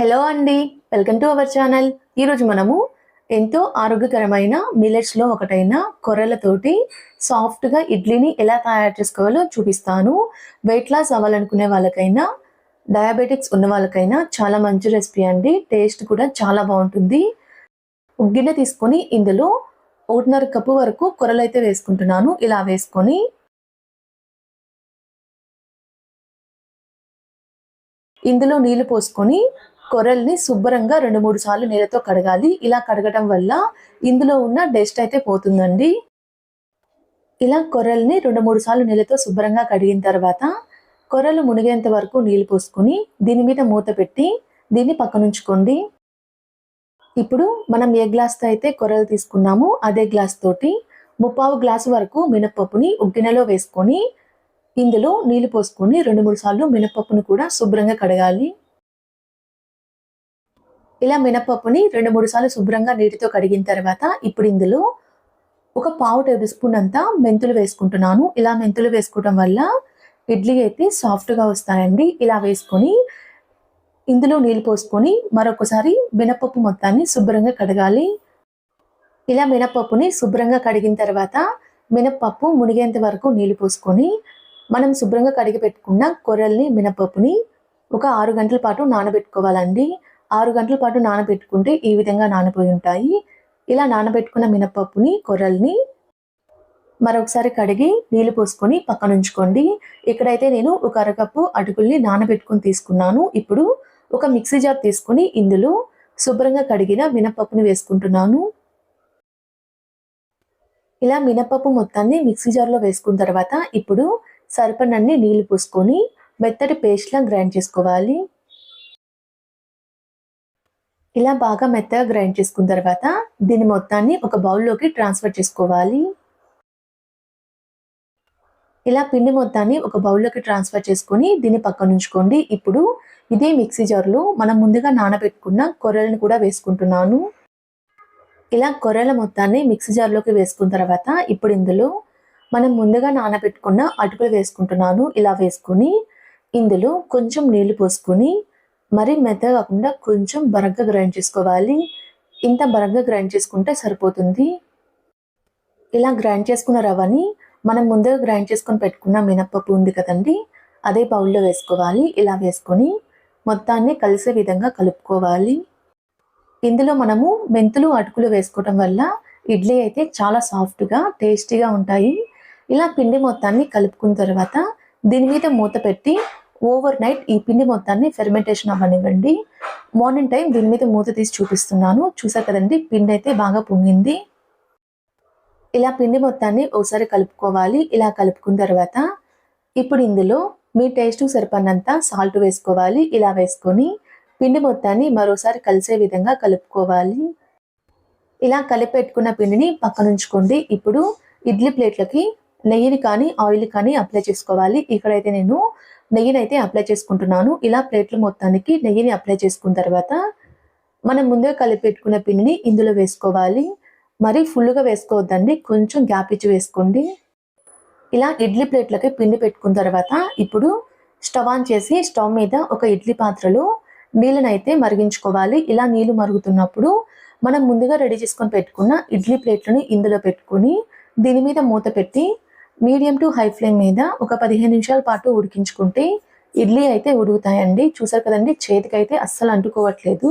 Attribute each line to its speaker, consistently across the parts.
Speaker 1: Hello అండి welcome to our channel. ఈరోజు మనము ఎంతో ఆరోగ్యకరమైన మిల్లెట్స్లో ఒకటైన కొర్రలతోటి సాఫ్ట్గా ఇడ్లీని ఎలా తయారు చేసుకోవాలో చూపిస్తాను. వెయిట్ లాస్ అవ్వాలనుకునే వాళ్ళకైనా డయాబెటిక్స్ ఉన్న వాళ్ళకైనా చాలా మంచి రెసిపీ అండి. టేస్ట్ కూడా చాలా బాగుంటుంది. గిన్నె తీసుకొని ఇందులో ఒకటిన్నర కప్పు వరకు కొర్రలు అయితే వేసుకుంటున్నాను. ఇలా వేసుకొని ఇందులో నీళ్ళు పోసుకొని కొర్రల్ని శుభ్రంగా రెండు మూడు సార్లు నీళ్ళతో కడగాలి. ఇలా కడగటం వల్ల ఇందులో ఉన్న డస్ట్ అయితే పోతుందండి. ఇలా కొర్రల్ని రెండు మూడు సార్లు నీళ్ళతో శుభ్రంగా కడిగిన తర్వాత కొర్రలు మునిగేంత వరకు నీళ్ళు పోసుకొని దీని మీద మూత పెట్టి దీన్ని పక్కనుంచుకోండి ఇప్పుడు మనం ఏ గ్లాస్తో అయితే కొర్రలు తీసుకున్నామో అదే గ్లాస్ తోటి ముప్పావు గ్లాసు వరకు మినపప్పుని ఉగ్గినలో వేసుకొని ఇందులో నీళ్ళు పోసుకొని రెండు మూడు సార్లు మినప్పప్పును కూడా శుభ్రంగా కడగాలి. ఇలా మినపప్పుని రెండు మూడు సార్లు శుభ్రంగా నీటితో కడిగిన తర్వాత ఇప్పుడు ఇందులో ఒక పావు టేబుల్ స్పూన్ అంతా మెంతులు వేసుకుంటున్నాను. ఇలా మెంతులు వేసుకోవడం వల్ల ఇడ్లీ అయితే సాఫ్ట్గా వస్తాయండి. ఇలా వేసుకొని ఇందులో నీళ్ళు పోసుకొని మరొకసారి మినపప్పు మొత్తాన్ని శుభ్రంగా కడగాలి. ఇలా మినపప్పుని శుభ్రంగా కడిగిన తర్వాత మినపప్పు మునిగేంత వరకు నీళ్ళు పోసుకొని మనం శుభ్రంగా కడిగి పెట్టుకున్న కొర్రల్ని మినపప్పుని ఒక ఆరు గంటల పాటు నానబెట్టుకోవాలండి. ఆరు గంటల పాటు నానబెట్టుకుంటే ఈ విధంగా నానపోయి ఉంటాయి. ఇలా నానబెట్టుకున్న మినపప్పుని కొర్రల్ని మరొకసారి కడిగి నీళ్ళు పోసుకొని పక్కన ఉంచుకోండి. ఇక్కడైతే నేను ఒక అరకప్పు అటుకుల్ని నానబెట్టుకుని తీసుకున్నాను. ఇప్పుడు ఒక మిక్సీ జార్ తీసుకొని ఇందులో శుభ్రంగా కడిగిన మినపప్పుని వేసుకుంటున్నాను. ఇలా మినపప్పు మొత్తాన్ని మిక్సీ జార్లో వేసుకున్న తర్వాత ఇప్పుడు సరిపడన్ని నీళ్ళు పోసుకొని మెత్తటి పేస్ట్లా గ్రైండ్ చేసుకోవాలి. ఇలా బాగా మెత్తగా గ్రైండ్ చేసుకున్న తర్వాత దీని మొత్తాన్ని ఒక బౌల్లోకి ట్రాన్స్ఫర్ చేసుకోవాలి. ఇలా పిండి మొత్తాన్ని ఒక బౌల్లోకి ట్రాన్స్ఫర్ చేసుకొని దీన్ని పక్కన ఉంచుకోండి. ఇప్పుడు ఇదే మిక్సీ జార్లో మనం ముందుగా నానబెట్టుకున్న కొర్రలను కూడా వేసుకుంటున్నాను. ఇలా కొర్రల మొత్తాన్ని మిక్సీ జార్లోకి వేసుకున్న తర్వాత ఇప్పుడు ఇందులో మనం ముందుగా నానబెట్టుకున్న అటుకులు వేసుకుంటున్నాను. ఇలా వేసుకొని ఇందులో కొంచెం నీళ్ళు పోసుకొని మరీ మెత్తగా కాకుండా కొంచెం బరగ్గా గ్రైండ్ చేసుకోవాలి. ఇంత బరగ్గా గ్రైండ్ చేసుకుంటే సరిపోతుంది. ఇలా గ్రైండ్ చేసుకున్న రవ్వని మనం ముందుగా గ్రైండ్ చేసుకొని పెట్టుకున్న మినప్పప్పు ఉంది కదండి అదే బౌల్లో వేసుకోవాలి. ఇలా వేసుకొని మొత్తాన్ని కలిసే విధంగా కలుపుకోవాలి. ఇందులో మనము మెంతులు అటుకులు వేసుకోవటం వల్ల ఇడ్లీ అయితే చాలా సాఫ్ట్గా టేస్టీగా ఉంటాయి. ఇలా పిండి మొత్తాన్ని కలుపుకున్న తర్వాత దీని మీద మూత పెట్టి ఓవర్ నైట్ ఈ పిండి మొత్తాన్ని ఫెర్మెంటేషన్ అవ్వనివ్వండి. మార్నింగ్ టైం దీని మీద మూత తీసి చూపిస్తున్నాను. చూసా కదండి పిండి అయితే బాగా పొంగింది. ఇలా పిండి మొత్తాన్ని ఒకసారి కలుపుకోవాలి. ఇలా కలుపుకున్న తర్వాత ఇప్పుడు ఇందులో మీ టేస్ట్ సరిపడినంత సాల్ట్ వేసుకోవాలి. ఇలా వేసుకొని పిండి మొత్తాన్ని మరోసారి కలిసే విధంగా కలుపుకోవాలి. ఇలా కలిపి పెట్టుకున్న పిండిని పక్కనుంచుకోండి. ఇప్పుడు ఇడ్లీ ప్లేట్లకి నెయ్యిని కానీ ఆయిల్ కానీ అప్లై చేసుకోవాలి. ఇక్కడైతే నేను నెయ్యిని అయితే అప్లై చేసుకుంటున్నాను. ఇలా ప్లేట్ల మొత్తానికి నెయ్యిని అప్లై చేసుకున్న తర్వాత మనం ముందుగా కలిపి పెట్టుకున్న పిండిని ఇందులో వేసుకోవాలి. మరి ఫుల్గా వేసుకోవద్దండి. కొంచెం గ్యాప్ ఇచ్చి వేసుకోండి. ఇలా ఇడ్లీ ప్లేట్లకి పిండి పెట్టుకున్న తర్వాత ఇప్పుడు స్టవ్ ఆన్ చేసి స్టవ్ మీద ఒక ఇడ్లీ పాత్రలో నీళ్ళనైతే అయితే మరిగించుకోవాలి. ఇలా నీళ్ళు మరుగుతున్నప్పుడు మనం ముందుగా రెడీ చేసుకొని పెట్టుకున్న ఇడ్లీ ప్లేట్లను ఇందులో పెట్టుకొని దీని మీద మూత పెట్టి మీడియం టు హై ఫ్లేమ్ మీద ఒక పదిహేను నిమిషాల పాటు ఉడికించుకుంటే ఇడ్లీ అయితే ఉడుకుతాయండి. చూసారు కదండి చేతికైతే అస్సలు అంటుకోవట్లేదు.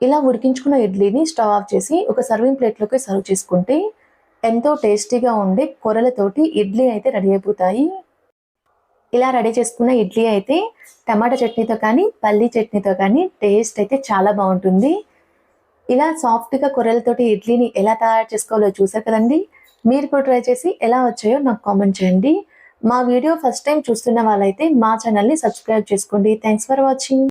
Speaker 1: ఇలా ఉడికించుకున్న ఇడ్లీని స్టవ్ ఆఫ్ చేసి ఒక సర్వింగ్ ప్లేట్లోకి సర్వ్ చేసుకుంటే ఎంతో టేస్టీగా ఉండే కొరలతోటి ఇడ్లీ అయితే రెడీ అయిపోతాయి. ఇలా రెడీ చేసుకున్న ఇడ్లీ అయితే టమాటా చట్నీతో కానీ పల్లీ చట్నీతో కానీ టేస్ట్ అయితే చాలా బాగుంటుంది. ఇలా సాఫ్ట్గా కొరలతోటి ఇడ్లీని ఎలా తయారు చేసుకోవాలో చూసారు కదండి మీరు కూడా ట్రై చేసి ఎలా వచ్చాయో నాకు కామెంట్ చేయండి. మా వీడియో ఫస్ట్ టైం చూస్తున్న వాళ్ళైతే మా ఛానల్ని సబ్స్క్రైబ్ చేసుకోండి. Thanks for watching